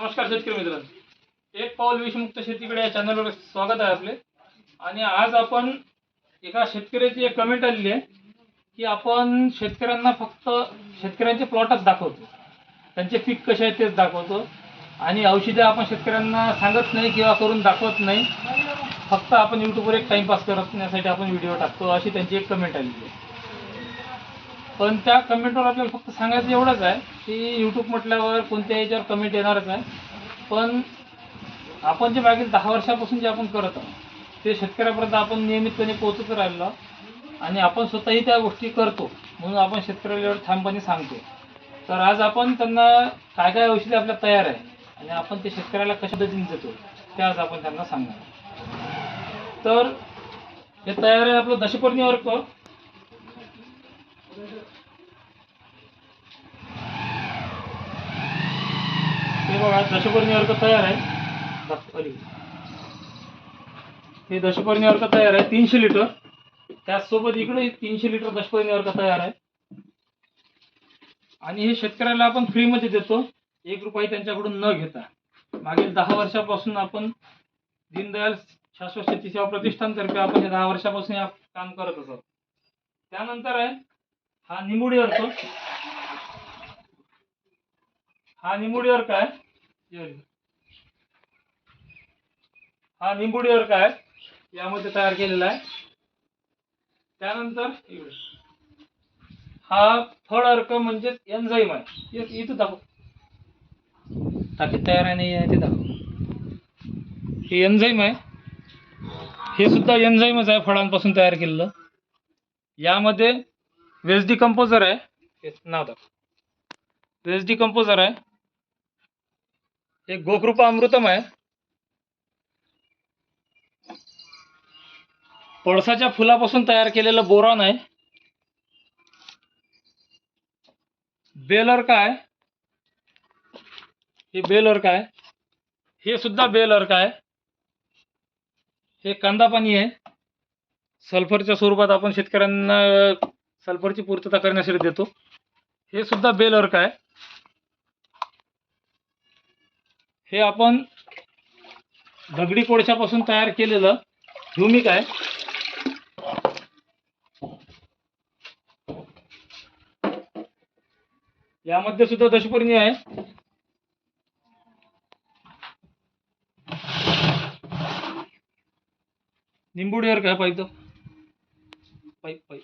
नमस्कार शेतकरी मित्रांनो. एक पाऊल विषमुक्त शेतीकडे या चॅनलवर स्वागत आहे आपले. आणि आज आपण एका शेतकऱ्याची एक कमेंट आलेली आहे की आपण शेतकऱ्यांना फक्त शेतकऱ्यांचे प्लॉटच दाखवतो. त्यांचे पीक कसे आहे तेच दाखवतो. आणि औषधे आपण शेतकऱ्यांना सांगत नाही किंवा करून दाखवत नाही. फक्त आपण यूट्यूबवर एक टाइमपास करण्यासाठी आपण व्हिडिओ टाकतो अशी त्यांची एक कमेंट आलेली आहे. पण त्या कमेंटवर आपल्याला फक्त सांगायचं एवढंच आहे की यूट्यूब म्हटल्यावर कोणत्या याच्यावर कमेंट येणारच आहे. पण आपण जे मागील दहा वर्षापासून जे आपण करत आहोत ते शेतकऱ्यापर्यंत आपण नियमितपणे पोहोचत राहिलो आहोत. आणि आपण स्वतःही त्या गोष्टी करतो म्हणून आपण शेतकऱ्याला एवढं ठामपणे सांगतो तर आज आपण त्यांना काय काय औषधे आपल्या तयार आहे आणि आपण ते शेतकऱ्याला कशा पद्धतीने देतो ते आज आपण त्यांना सांगणार तर हे तयार आहे आपलं दशपर्णी वर्क हे बघा दशपर्णी अर्क तयार आहे. हे दशपर्णी अर्क तयार आहे तीनशे लिटर. त्याचसोबत इकडे तीनशे लिटर दशपर्णी अर्क तयार आहे. आणि हे शेतकऱ्याला आपण फ्रीमध्ये देतो. एक रुपये त्यांच्याकडून न घेता. मागील दहा वर्षापासून आपण दीनदयाल शाश्वत शेती सेवा प्रतिष्ठानतर्फे आपण हे दहा वर्षापासून काम करत असतो. त्यानंतर आहे हा निमुडी अर्क हा निंबुडी अर्क आहे हे बघा. हा निंबुडी अर्क आहे यामध्ये तयार केलेला आहे. त्यानंतर इकडे. हा फळ अर्क म्हणजे एन्झाईम आहे. इथं दाखव. टाकीत तयार आहे नाही ते दाखव. हे एन्झाईम आहे. हे सुद्धा एन्झाईमच आहे फळांपासून तयार केलेलं. यामध्ये वेज कंपोजर आहे हे? नाव दाखव वेज कंपोजर आहे एक गोकृपा अमृतम आहे पळसाच्या फुलापासून तयार केलेलं बोरॉन आहे. बेलर काय? हे बेलर काय? हे सुद्धा बेलर काय? हे कांदा पाणी आहे. सल्फरच्या स्वरूपात आपण शेतकऱ्यांना सल्फरची पूर्तता करण्यासाठी देतो. हे सुद्धा बेल अर्क आहे. हे आपण दगडी कोळशापासून तयार केलेलं ह्युमिक आहे. यामध्ये सुद्धा दशपर्णी आहे. निंबुडीवर काय पाहिजे पाईप पाईप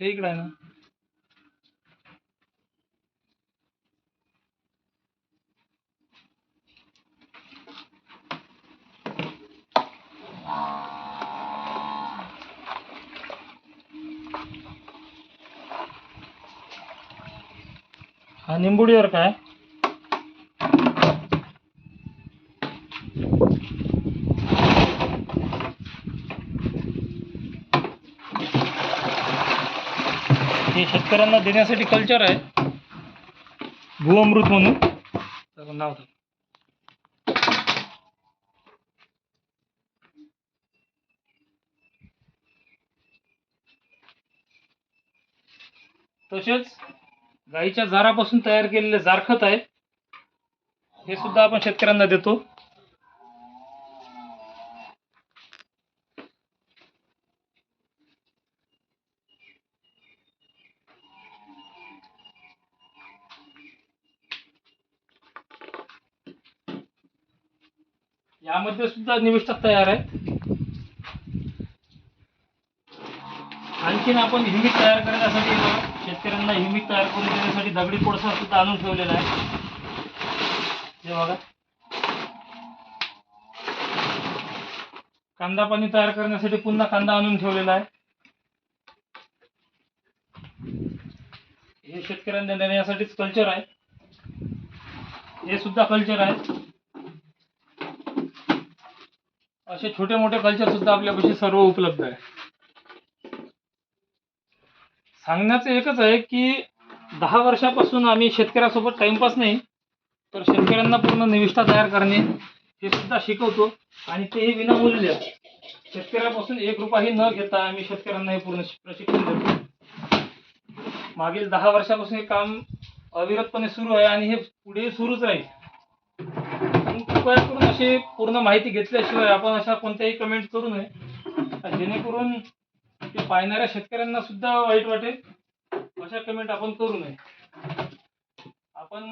हे इकडे आहे ना हा निंबुडीवर काय हे शेतकऱ्यांना देण्यासाठी कल्चर आहे. भूअमृत म्हणून. त्याचं नाव तसेच गाईच्या जारापासून तयार केलेले जारखत आहे. हे सुद्धा आपण शेतकऱ्यांना देतो. यामध्ये सुद्धा निविष्ठा तयार आहे. आणखीन आपण हिमिक तयार करण्यासाठी शेतकऱ्यांना हिमिक तयार करून देण्यासाठी दगडी कोळसा सुद्धा आणून ठेवलेला आहे. हे बघा. कांदा पाणी तयार करण्यासाठी पुन्हा कांदा आणून ठेवलेला आहे. हे शेतकऱ्यांना देण्यासाठीच कल्चर आहे. हे सुद्धा कल्चर आहे. असे छोटे मोठे कल्चर सुद्धा आपल्यापाशी सर्व उपलब्ध आहे. सांगण्याचं एकच आहे की दहा वर्षापासून आम्ही शेतकऱ्यासोबत टाइमपास नाही तर शेतकऱ्यांना पूर्ण निविष्ठा तयार करणे हे सुद्धा शिकवतो आणि तेही विनामूल्य. शेतकऱ्यापासून एक रुपयाही न घेता आम्ही शेतकऱ्यांना हे पूर्ण प्रशिक्षण देतो. मागील दहा वर्षापासून हे काम अविरतपणे सुरू आहे आणि हे पुढे सुरूच राहील. सबस्क्राईब करून अशी पूर्ण माहिती घेतल्याशिवाय आपण अशा कोणत्याही कमेंट करू नये. जेणेकरून ते पाहणाऱ्या शेतकऱ्यांना सुद्धा वाईट वाटेल. अशा कमेंट आपण करू नये. आपण